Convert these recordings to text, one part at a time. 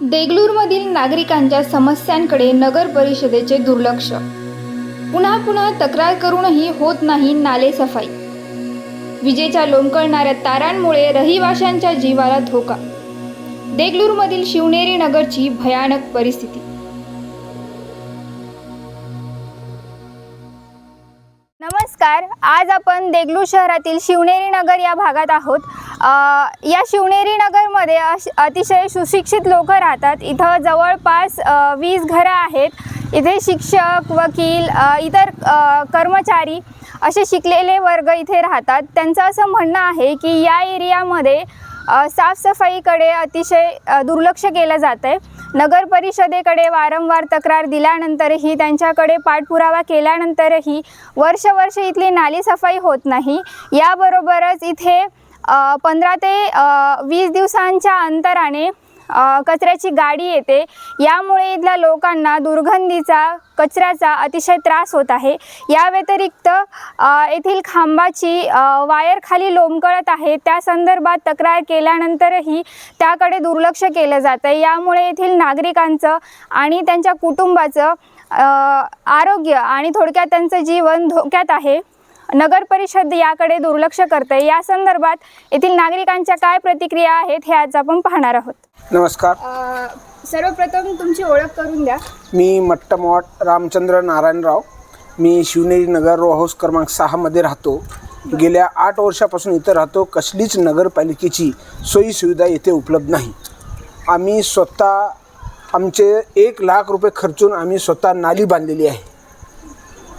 देगलूरमधील नागरिकांच्या समस्यांकडे नगर परिषदेचे दुर्लक्ष. पुन्हा पुन्हा तक्रार करूनही होत नाही नाले सफाई. विजेच्या लोंबकळणाऱ्या तारांमुळे रहिवाशांच्या जीवाला धोका. देगलूरमधील शिवनेरी नगरची भयानक परिस्थिती. नमस्कार. आज आपण देगलूर शहरातील शिवनेरी नगर या भागात आहोत. या शिवनेरी नगरमध्ये अश अतिशय सुशिक्षित लोक राहतात. इथं जवळपास वीस घरं आहेत. इथे शिक्षक वकील इतर कर्मचारी असे शिकलेले वर्ग इथे राहतात. त्यांचं असं म्हणणं आहे की या एरियामध्ये साफसफाईकडे अतिशय दुर्लक्ष केलं जातं आहे नगर परिषदेकडे वारंवार तक्रार दिल्यानंतरही त्यांच्याकडे पाठपुरावा केल्यानंतरही वर्ष वर्ष इथली नाली सफाई होत नाही. याबरोबरच इथे पंधरा ते वीस दिवसांच्या अंतराने कचऱ्याची गाडी येते. यामुळे इथल्या लोकांना दुर्गंधीचा कचऱ्याचा अतिशय त्रास होत आहे. या व्यतिरिक्त येथील खांबाची वायर खाली लोंबकळत आहे. त्या संदर्भात तक्रार केल्यानंतरही त्याकडे दुर्लक्ष केलं जातं यामुळे येथील नागरिकांचं आणि त्यांच्या कुटुंबाचं आरोग्य आणि थोडक्यात त्यांचं जीवन धोक्यात आहे. नगर परिषद याकडे दुर्लक्ष करते. या संदर्भात येथील नागरिकांच्या काय प्रतिक्रिया आहेत हे आज आपण पाहणार आहोत. नमस्कार. सर्वप्रथम तुमची ओळख करून द्या. मी मट्टमवाट रामचंद्र नारायणराव. मी शिवनेरी नगर रो हाऊस क्रमांक सहामध्ये राहतो. गेल्या आठ वर्षापासून इथं राहतो. कसलीच नगरपालिकेची सोयी सुविधा येथे उपलब्ध नाही. आम्ही स्वतः आमचे एक लाख रुपये खर्चून आम्ही स्वतः नाली बांधलेली आहे.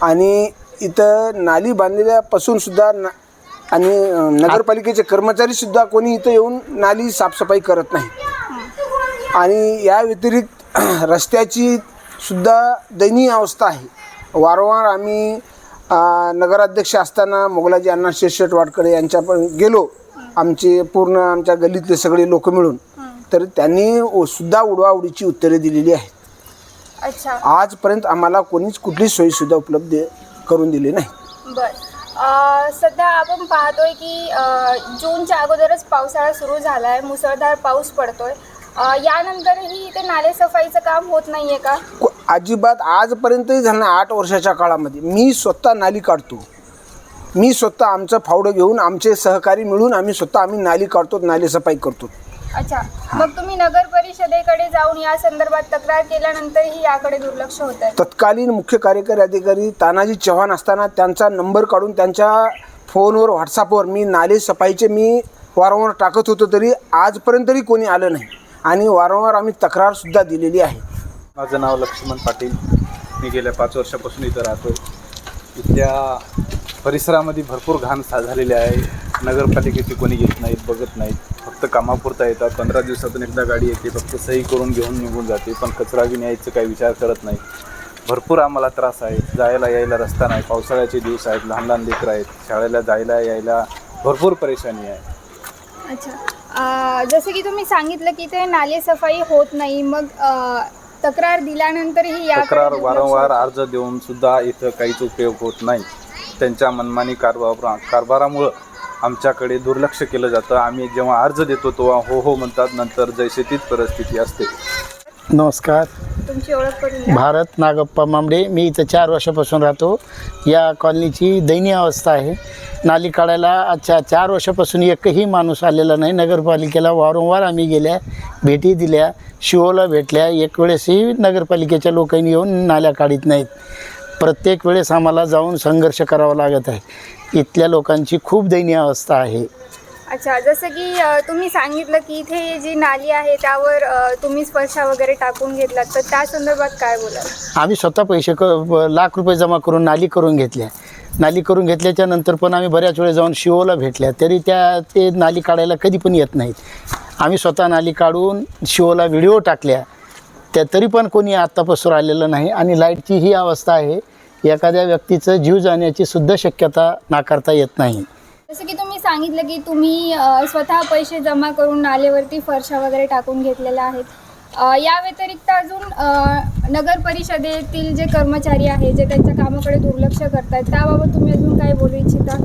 आणि इथं नाली बांधलेल्यापासूनसुद्धा ना आणि नगरपालिकेचे कर्मचारीसुद्धा कोणी इथं येऊन नाली साफसफाई करत नाही. आणि या व्यतिरिक्त रस्त्याची सुद्धा दयनीय अवस्था आहे. वारंवार आम्ही नगराध्यक्ष असताना मोगलाजी अण्णा शेषट वाडकडे यांच्या पण गेलो. आमचे पूर्ण आमच्या गल्लीतले सगळे लोक मिळून. तर त्यांनी सुद्धा उडवाउडीची उत्तरे दिलेली आहेत. अच्छा. आजपर्यंत आम्हाला कोणीच कुठलीच सोयीसुद्धा उपलब्ध करून दिली नाही. बर. सध्या आपण पाहतोय की अ, जूनच्या अगोदरच पावसाळा सुरू झाला आहे मुसळधार पाऊस पडतोय. अ, यानंतरही इथे नाले सफाईचं काम होत नाहीये का? को- अजिबात आजपर्यंतही झालं नाही आठ वर्षाच्या काळामध्ये. मी स्वतः नाली काढतो. मी स्वतः आमचं फावडं घेऊन आमचे सहकारी मिळून आम्ही स्वतः आम्ही नाली काढतो नाली सफाई करतो. अच्छा. मग तुम्ही नगर परिषदेकडे जाऊन या संदर्भात तक्रार केल्यानंतरही याकडे दुर्लक्ष होत आहे? तत्कालीन मुख्य कार्यकारी अधिकारी तानाजी चव्हाण असताना त्यांचा नंबर काढून त्यांच्या फोनवर व्हॉट्सअपवर मी नाले सफाईचे मी वारंवार टाकत होतो तरी आजपर्यंत तरी कोणी आलं नाही. आणि वारंवार आम्ही तक्रारसुद्धा दिलेली आहे. माझं नाव लक्ष्मण पाटील. मी गेल्या पाच वर्षापासून इथं राहतो. इथल्या परिसरामध्ये भरपूर घाण झालेली आहे. नगरपालिकेची कोणी येत नाहीत बघत नाहीत. फक्त कामापुरता येतात. पंधरा दिवसातून एकदा गाडी येते फक्त सही करून घेऊन निघून जाते. पण कचरा बी न्यायचं काही विचार करत नाही. भरपूर आम्हाला त्रास आहे. जायला यायला रस्ता नाही. पावसाळ्याचे दिवस आहेत लहान लहान लेकरं आहेत. शाळेला जायला यायला भरपूर परेशानी आहे. अच्छा. जसं की तुम्ही सांगितलं की ते नाले सफाई होत नाही. मग अ, तक्रार दिल्यानंतरही याकडे तक्रार वारंवार. अर्ज देऊन सुद्धा इथं काहीच उपयोग होत नाही. त्यांच्या मनमानी कारभार कारभारामुळं आमच्याकडे दुर्लक्ष केलं जातं. आम्ही जेव्हा अर्ज देतो तेव्हा हो हो म्हणतात. नंतर जैसे तीच परिस्थिती असते. नमस्कार. तुमची ओळख करून द्या भारत नागप्पा मांबडे मी इथं चार वर्षापासून राहतो. या कॉलनीची दयनीय अवस्था आहे. नाली काढायला अच्छा चार वर्षापासून एकही माणूस आलेला नाही. नगरपालिकेला वारंवार आम्ही गेल्या भेटी दिल्या शिवोला भेटल्या. एक वेळेसही नगरपालिकेच्या लोकांनी येऊन नाल्या काढीत नाहीत. प्रत्येक वेळेस आम्हाला जाऊन संघर्ष करावा लागत आहे. इथल्या लोकांची खूप दयनीय अवस्था आहे. अच्छा जसं की अ, तुम्ही सांगितलं की इथे जी नाली आहे त्यावर अ, तुम्ही स्पर्शा वगैरे टाकून घेतलात तर त्या संदर्भात काय बोलाल? आम्ही स्वतः पैसे क लाख रुपये जमा करून नाली करून घेतल्या. नाली करून घेतल्याच्या नंतर पण आम्ही बऱ्याच वेळेस जाऊन शिवोला भेटल्या तरी त्या ते नाली काढायला कधी पण येत नाहीत. आम्ही स्वतः नाली काढून शिवोला व्हिडिओ टाकल्या त्या तरी पण कोणी आत्तापासून आलेलं नाही आणि लाईटची ही अवस्था आहे एखाद्या व्यक्तीचं जीव जाण्याची सुद्धा शक्यता नाकारता येत नाही. जसं की तुम्ही सांगितलं की तुम्ही अ, स्वतः पैसे जमा करून नालेवरती फरशा वगैरे टाकून घेतलेल्या आहेत. अ, या व्यतिरिक्त अजून अ, नगर परिषदेतील जे कर्मचारी आहे जे त्यांच्या कामाकडे दुर्लक्ष करतात त्याबाबत तुम्ही अजून काय बोलू इच्छिता?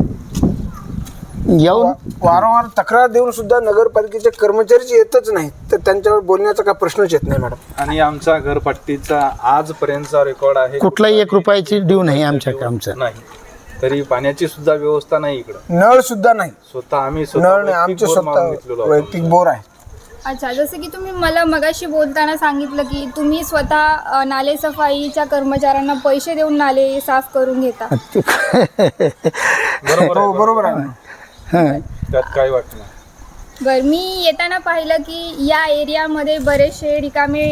येऊन वारंवार तक्रार देऊन सुद्धा नगरपालिकेचे कर्मचारीच येतच नाहीत. तर त्यांच्यावर बोलण्याचा काय प्रश्नच येत नाही मॅडम. आणि आमचा घरपट्टीचा आजपर्यंतचा रेकॉर्ड आहे. कुठलाही एक रुपयाची ड्यू नाही आमच्या आमचं. नाही. तरी पाण्याची सुद्धा व्यवस्था नाही इकडं. नळ सुद्धा नाही. स्वतः आम्ही स्वतः नळ नाही वैयक्तिक आमचे घेतलेलो स्वतः आहोत. वैयक्तिक बोर आहे. अच्छा जसं की तुम्ही मला मगाशी बोलताना सांगितलं की तुम्ही स्वतः अ, नाले सफाईच्या कर्मचाऱ्यांना पैसे देऊन नाले साफ करून घेता. बरोबर हो बरोबर आहे. हं. त्यात नाही बरं मी येताना पाहिलं की या एरियामध्ये बरेचसे रिकामे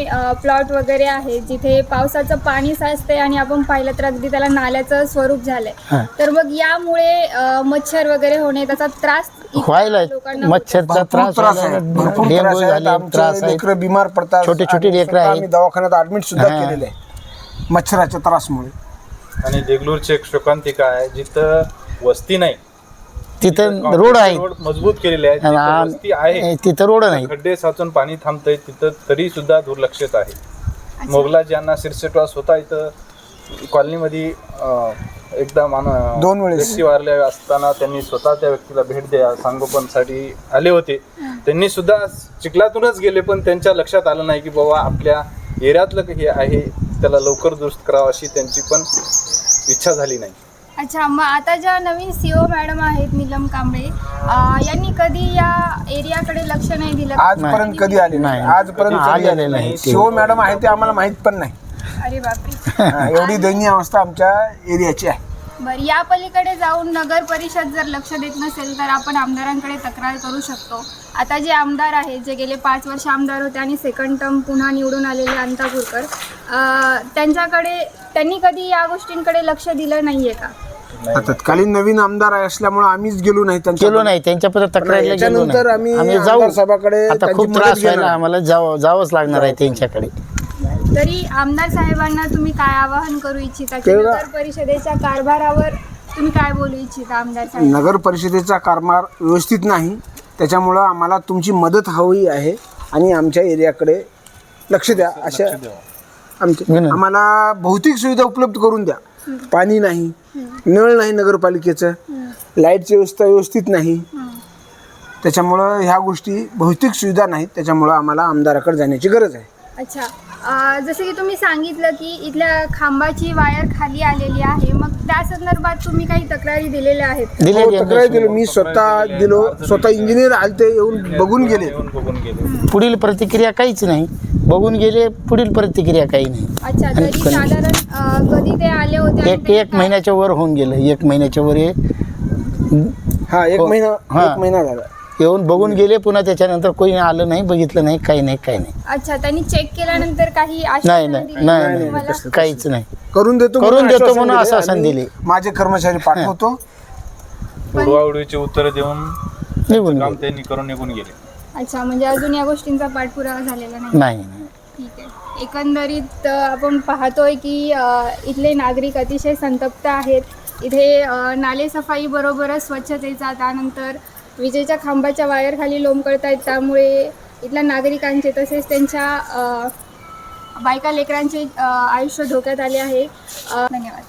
प्लॉट वगैरे आहेत जिथे पावसाचं पाणी साचते आणि आपण पाहिलं तर अगदी त्याला नाल्याचं स्वरूप झालंय. तर मग यामुळे अ, मच्छर वगैरे होणे त्याचा त्रास व्हायला लोकांना. मच्छरचा भरपूर त्रास त्रास आहे व्हायला, भरपूर डेंगू त्रास आहे झाले आमचे त्रास आहे लेकरं बिमार पडतात छोटे छोटे आणि लेकरं स्वतः आहेत. आम्ही दवाखान्यात ऍडमिट सुद्धा हां. केलेले आहे मच्छराच्या त्रासमुळे आणि देगलूरची एक शोकांतिका आहे जिथं वस्ती नाही तिथं रोड आहेत. रोड मजबूत केलेले आहेत. आणि जिथं आम- वस्ती आहे. तिथं रोड नाही. खड्डे साचून पाणी थांबतंय. तिथं तरी सुद्धा दुर्लक्षित आहे. मोगलाज यांना सिरसेटवास होता इथं. कॉलनीमध्ये अं, एकदा मान दोन वेळेस. व्यक्ती वारले असताना त्यांनी स्वतः त्या व्यक्तीला भेट द्या सांगोपनसाठी आले होते. त्यांनी सुद्धा चिखलातूनच गेले पण त्यांच्या लक्षात आलं नाही की बाबा आपल्या एरियातलं हे आहे त्याला लवकर दुरुस्त करावं अशी त्यांची पण इच्छा झाली नाही. अच्छा मग आता ज्या नवीन सीओ मॅडम आहेत नीलम कांबळे अ, यांनी कधी या एरियाकडे लक्ष नाही दिलं का? आजपर्यंत कधी आले नाही. आजपर्यंत कधी कधी आलेले आले नाही. शिव मॅडम आहे ते आम्हाला माहीत पण नाही अरे बापरे हा, एवढी दयनीय अवस्था आमच्या एरियाची आहे बरं या पलीकडे जाऊन नगर परिषद जर लक्ष देत नसेल तर आपण आमदारांकडे तक्रार करू शकतो आता जे आमदार आहेत जे गेले पाच वर्ष आमदार होते आणि सेकंड टर्म पुन्हा निवडून आलेले अंतापूरकर अं, त्यांच्याकडे त्यांनी कधी या गोष्टींकडे लक्ष दिलं नाहीये का आता तत्कालीन नवीन आमदार आहे असल्यामुळे आम्हीच गेलो नाही त्यांच्या गेलो नाही त्यांच्यापर्यंत तक्रारीला गेलो याच्यानंतर आम्ही नाही. आम्ही आमदार साहेबाकडे जाऊ आता त्यांची खूप मदत त्रास व्हायला घेणार. आम्हाला जावं जावंच लागणार आहे त्यांच्याकडे. तरी आमदार साहेबांना तुम्ही काय आवाहन करू इच्छिता? की नगर परिषदेच्या कारभारावर तुम्ही काय बोलू इच्छिता आमदार साहेब? नगर परिषदेचा कारभार व्यवस्थित नाही. त्याच्यामुळं आम्हाला तुमची मदत हवी आहे आणि आमच्या एरियाकडे लक्ष द्या. अशा आमच्या विनंती. आम्हाला भौतिक सुविधा उपलब्ध करून द्या. पाणी नाही नळ नाही नगरपालिकेचं लाईटची व्यवस्था व्यवस्थित नाही. त्याच्यामुळं ह्या गोष्टी भौतिक सुविधा नाहीत त्याच्यामुळं आम्हाला आमदाराकडे जाण्याची गरज आहे. अच्छा अं, जसं की तुम्ही सांगितलं की इथल्या खांबाची वायर खाली आलेली आहे त्या संदर्भात तुम्ही काही तक्रारी दिलेल्या आहेत? दिले हो, तक्रार दिलो. मी स्वतः दिलो. स्वतः इंजिनियर आलते येऊन बघून गेले. येऊन बघून गेले. पुढील प्रतिक्रिया काहीच नाही. बघून गेले पुढील प्रतिक्रिया काही नाही. अच्छा आणि तरी कोणी- साधारण अं, कधी ते आले होते आणि एक ते एक महिन्याच्या वर होऊन गेलं. एक महिन्याच्या वर हे हा एक हो. महिना हा. एक महिना झाला. येऊन बघून गेले पुन्हा त्याच्यानंतर कोणी आलं नाही बघितलं नाही काही नाही काही नाही. अच्छा त्यांनी चेक केल्यानंतर काही नाही आश्वासन नाही दिले नाही नाही तुम्हाला? काहीच नाही. करून देतो करून म्हणून देतो आश्वासन म्हणून दिले आश्वासन आणि दिले. माझे कर्मचारी पाठवतो. उडवाउडवीची उत्तरं देऊन निघून काम. त्यांनी करून निघून गेले. अच्छा म्हणजे अजून या गोष्टींचा पाठपुरावा झालेला नाही. नाही नाही. ठीक आहे. एकंदरीत अ, आपण पाहतोय की अ, इथले नागरिक अतिशय संतप्त आहेत. इथे अ, नालेसफाई बरोबरच स्वच्छतेचा त्यानंतर विजेच्या खांबाच्या वायरखाली लोंबकळत आहेत त्यामुळे इथल्या नागरिकांचे तसेच त्यांच्या अ, बायका लेकरांचे आयुष्य धोक्यात आले आहे. धन्यवाद.